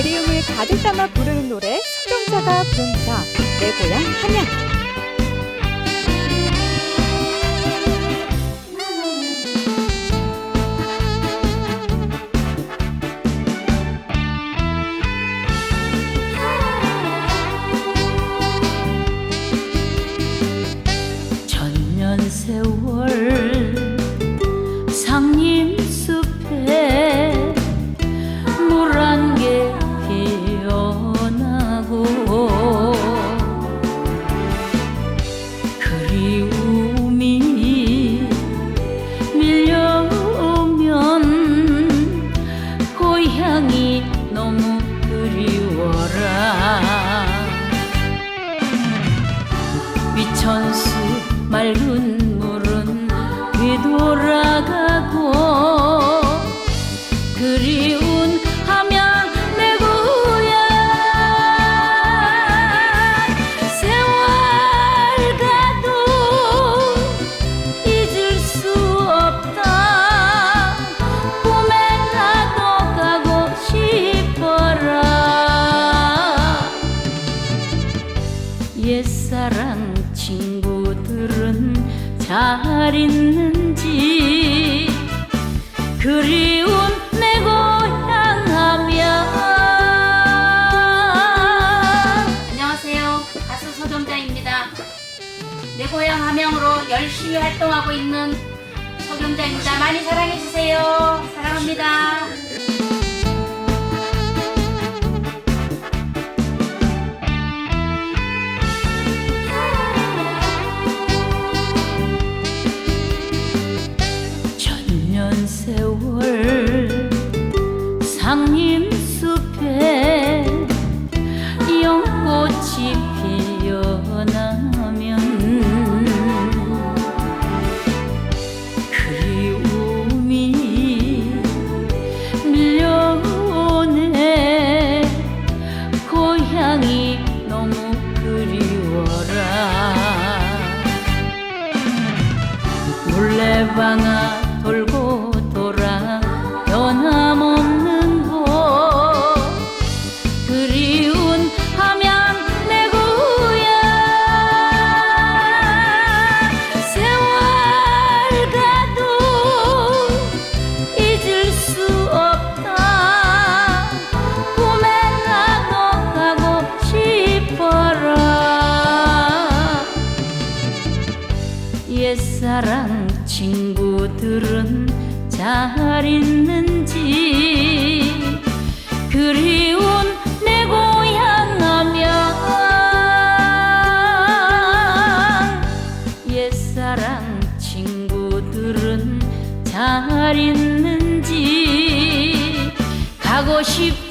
그리움을 가득 담아 부르는 노래 수경자가 부릅니다. 내 고향 함양. 너무 그리워라. 위천수 맑은 물은 뒤돌아가고 그리운 함양 옛사랑 친구들은 잘 있는지 그리운 내 고향 하면 안녕하세요. 가수 서경자입니다. 내 고향 함양으로 열심히 활동하고 있는 서경자입니다. 많이 사랑해주세요. 사랑합니다. 상림숲에 연꽃이 피어나면 그리움이 밀려오네. 고향이 너무 그리워라. 물레방아 옛사랑 친구들은 잘 있는지 그리운 내 고향 하면 옛사랑 친구들은 잘 있는지 가고 싶